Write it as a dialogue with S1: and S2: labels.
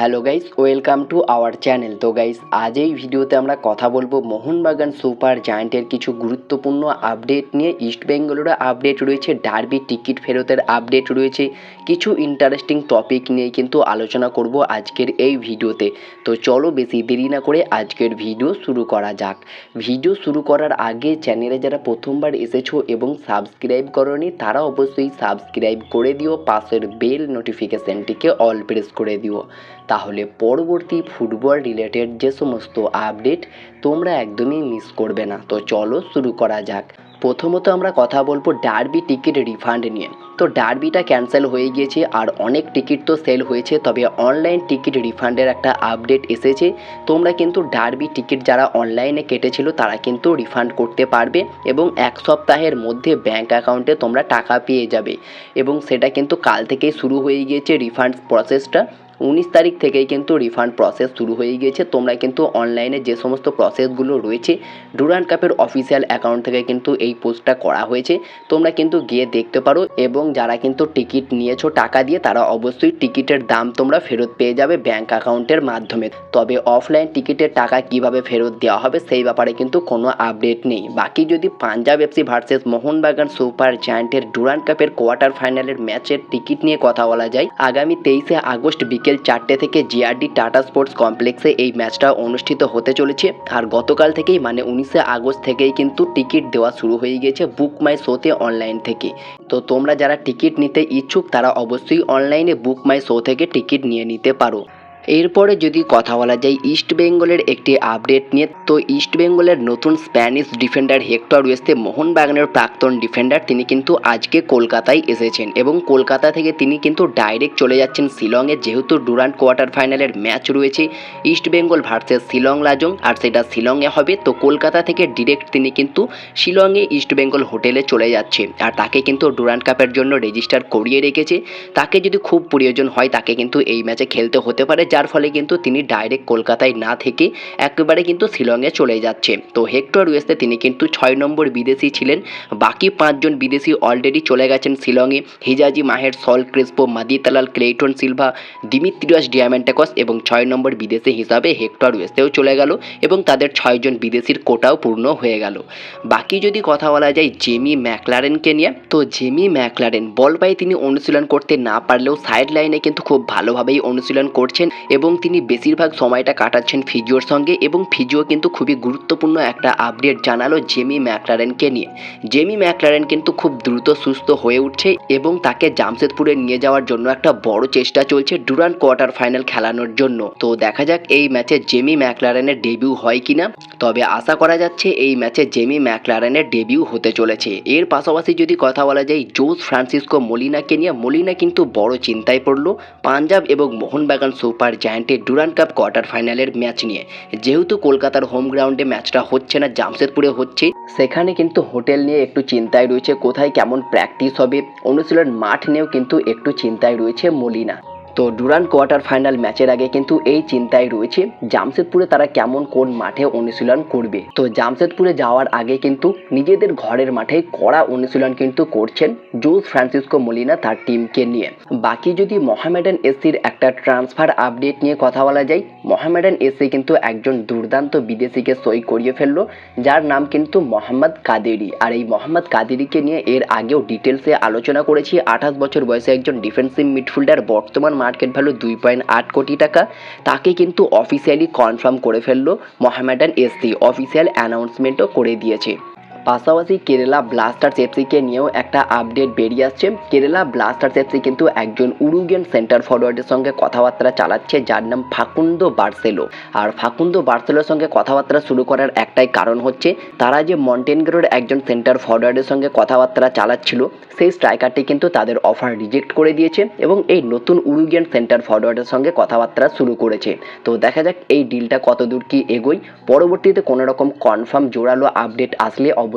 S1: Hello guys, welcome to our channel. তো guys, আজ এই ভিডিওতে আমরা কথা বলব মোহনবাগান সুপার জায়ান্টের কিছু গুরুত্বপূর্ণ আপডেট নিয়ে। ইস্ট বেঙ্গলেরও আপডেট রয়েছে, ডার্বি টিকিট ফেরতের আপডেট রয়েছে, কিছু ইন্টারেস্টিং টপিক নিয়ে কিন্তু আলোচনা করব আজকের এই ভিডিওতে। তো চলো বেশি দেরি না করে আজকের ভিডিও শুরু করা যাক। ভিডিও শুরু করার আগে চ্যানেলে যারা প্রথমবার এসেছ এবং সাবস্ক্রাইব করনি, তারা অবশ্যই সাবস্ক্রাইব করে দিও, পাশের বেল নোটিফিকেশানটিকে অল প্রেস করে দিও। তাহলে পরবর্তী ফুটবল রিলেটেড যে সমস্ত আপডেট তোমরা একদমই মিস করবে না। তো চলো শুরু করা যাক। প্রথমত আমরা কথা বলব ডার্বি টিকিট রিফান্ড নিয়ে। তো ডার্বিটা ক্যান্সেল হয়ে গিয়েছে আর অনেক টিকিট তো সেল হয়েছে, তবে অনলাইন টিকিট রিফান্ডের একটা আপডেট এসেছে। তোমরা কিন্তু ডার্বি টিকিট যারা অনলাইনে কেটেছিল, তারা কিন্তু রিফান্ড করতে পারবে এবং এক সপ্তাহের মধ্যে ব্যাঙ্ক অ্যাকাউন্টে তোমরা টাকা পেয়ে যাবে। এবং সেটা কিন্তু কাল থেকেই শুরু হয়ে গিয়েছে রিফান্ড প্রসেসটা উনিশ তারিখ থেকেই কিন্তু রিফান্ড প্রসেস শুরু হয়ে গিয়েছে। তোমরা কিন্তু অনলাইনে যে সমস্ত প্রসেসগুলো রয়েছে ডুরান্ড কাপের অফিসিয়াল অ্যাকাউন্ট থেকে কিন্তু এই পোস্টটা করা হয়েছে। তোমরা কিন্তু গিয়ে দেখতে পারো এবং যারা কিন্তু টিকিট নিয়েছো টাকা দিয়ে, তারা অবশ্যই টিকিটের দাম তোমরা ফেরত পেয়ে যাবে ব্যাঙ্ক অ্যাকাউন্টের মাধ্যমে। তবে অফলাইন টিকিটের টাকা কীভাবে ফেরত দেওয়া হবে, সেই ব্যাপারে কিন্তু কোনো আপডেট নেই। বাকি যদি Punjab FC versus Mohunbagan super জায়ান্টের Durand কাপের কোয়ার্টার ফাইনালের ম্যাচের টিকিট নিয়ে কথা বলা যায়, আগামী তেইশে আগস্ট বিকেল চারটে থেকে জিআরডি টাটা স্পোর্টস কমপ্লেক্সে এই ম্যাচটা অনুষ্ঠিত হতে চলেছে। আর গতকাল থেকেই মানে উনিশে আগস্ট থেকেই কিন্তু টিকিট দেওয়া শুরু হয়ে গিয়েছে বুক মাই শোতে অনলাইন থেকে। তো তোমরা যারা টিকিট নিতে ইচ্ছুক, তারা অবশ্যই অনলাইনে বুক মাই শো থেকে টিকিট নিয়ে নিতে পারো। এরপরে যদি কথা বলা যায় ইস্ট বেঙ্গলের একটি আপডেট নিয়ে, তো ইস্ট বেঙ্গলের নতুন স্প্যানিশ ডিফেন্ডার হেক্টর ওয়েস্তে মোহনবাগানের প্রাক্তন ডিফেন্ডার তিনি কিন্তু আজকে কলকাতায় এসেছেন এবং কলকাতা থেকে তিনি কিন্তু ডাইরেক্ট চলে যাচ্ছেন শিলংয়ে, যেহেতু ডুরান্ট কোয়ার্টার ফাইনালের ম্যাচ রয়েছে ইস্ট বেঙ্গল ভার্সেস শিলং লাজং, আর সেটা শিলংয়ে হবে। তো কলকাতা থেকে ডিরেক্ট তিনি কিন্তু শিলংয়ে ইস্ট বেঙ্গল হোটেলে চলে যাচ্ছে আর তাকে কিন্তু ডুরান্ট কাপের জন্য রেজিস্টার করিয়ে রেখেছে। তাকে যদি খুব প্রয়োজন হয়, তাকে কিন্তু এই ম্যাচে খেলতে হতে পারে যার ফলে কিন্তু তিনি ডাইরেক্ট কলকাতায় না থেকে একেবারে কিন্তু শিলংয়ে চলে যাচ্ছে। তো হেক্টর ওয়েস্টে তিনি কিন্তু ছয় নম্বর বিদেশি ছিলেন। বাকি পাঁচজন বিদেশি অলরেডি চলে গেছেন শিলংয়ে। Hijazi, Maher, Saul, Crespo, Madih Talal Cleiton Silva, Dimitrios Diamantakos এবং ছয় নম্বর বিদেশি হিসাবে হেক্টর ওয়েস্টেও চলে গেল এবং তাদের ছয়জন বিদেশির কোটাও পূর্ণ হয়ে গেল। বাকি যদি কথা বলা যায় জেমি ম্যাকলারেনকে নিয়ে, তো জেমি ম্যাকলারেন বল পায়ে তিনি অনুশীলন করতে না পারলেও সাইড লাইনে কিন্তু খুব ভালোভাবেই অনুশীলন করছেন এবং তিনি বেশিরভাগ সময়টা কাটাচ্ছেন ফিজিওর সঙ্গে এবং ফিজিও কিন্তু খুবই গুরুত্বপূর্ণ একটা আপডেট জানালো জেমি ম্যাকলারেনকে নিয়ে। জেমি ম্যাকলারেন কিন্তু খুব দ্রুত সুস্থ হয়ে উঠছে এবং তাকে জামশেদপুরে নিয়ে যাওয়ার জন্য একটা বড় চেষ্টা চলছে ডুরান্ট কোয়ার্টার ফাইনাল খেলানোর জন্য। তো দেখা যাক এই ম্যাচে জেমি ম্যাকলারেনের ডেবিউ হয় কিনা। তবে আশা করা যাচ্ছে এই ম্যাচে জেমি ম্যাকলারেনের ডেবিউ হতে চলেছে। এর পাশাপাশি যদি কথা বলা যায়, জোস ফ্রান্সিসকো মলিনাকে নিয়ে মলিনা কিন্তু বড় চিন্তায় পড়ল। পাঞ্জাব এবং মোহনবাগান সুপার জায়ান্টের ডুরান্ট কাপ কোয়ার্টার ফাইনালের ম্যাচ নিয়ে। যেহেতু কলকাতার হোম গ্রাউন্ডে ম্যাচটা হচ্ছে না, জামশেদপুরে হচ্ছে, সেখানে কিন্তু হোটেল নিয়ে একটু চিন্তায় রয়েছে, কোথায় কেমন প্র্যাকটিস হবে। অনুশীলন মাঠ নিয়েও কিন্তু একটু চিন্তায় রয়েছে মলিনা। তো ডুরান্ট কোয়ার্টার ফাইনাল ম্যাচের আগে কিন্তু এই চিন্তায় রয়েছে, জামশেদপুরে তারা কেমন কোন মাঠে অনুশীলন করবে? তো জামশেদপুরে যাওয়ার আগে কিন্তু নিজেদের ঘরের মাঠে কড়া অনুশীলন কিন্তু করছেন জোস ফ্রান্সিসকো মলিনা তার টিমকে নিয়ে। বাকি যদি মোহামেডান এসির একটা ট্রান্সফার আপডেট নিয়ে কথা বলা যায়, মোহামেডান এসি কিন্তু একজন দুর্দান্ত বিদেশিকে সই করিয়ে ফেলল, যার নাম কিন্তু মোহাম্মদ কাদেরি। আর এই মোহাম্মদ কাদেরিকে নিয়ে এর আগেও ডিটেলসে আলোচনা করেছি, আঠাশ বছর বয়সে একজন ডিফেন্সিভ মিডফিল্ডার, বর্তমান মার্কেট ভ্যালু দুই পয়েন্ট আট কোটি টাকা, তাকে কিন্তু অফিসিয়ালি কনফার্ম করে ফেলল মোহামেডান এসডি। অফিসিয়াল অ্যানাউন্সমেন্টও করে দিয়েছে। পাশাপাশি কেরালা ব্লাস্টার্স এফসিকে নিয়েও একটা আপডেট বেরিয়ে আসছে। কেরালা ব্লাস্টার্স এফসি কিন্তু একজন উরুগিয়ান সেন্টার ফরওয়ার্ডের সঙ্গে কথাবার্তা চালাচ্ছে, যার নাম ফাকুন্দো বার্সেলো। আর ফাকুন্দো বার্সেলোর সঙ্গে কথাবার্তা শুরু করার একটাই কারণ হচ্ছে, তারা যে মন্টেনগ্রোর একজন সেন্টার ফরওয়ার্ডের সঙ্গে কথাবার্তা চালাচ্ছিল, সেই স্ট্রাইকারটি কিন্তু তাদের অফার রিজেক্ট করে দিয়েছে এবং এই নতুন উরুগিয়ান সেন্টার ফরওয়ার্ডের সঙ্গে কথাবার্তা শুরু করেছে। তো দেখা যাক এই ডিলটা কতদূর কি এগোয়। পরবর্তীতে কোনো রকম কনফার্ম জোরালো আপডেট আসলে অবশ্যই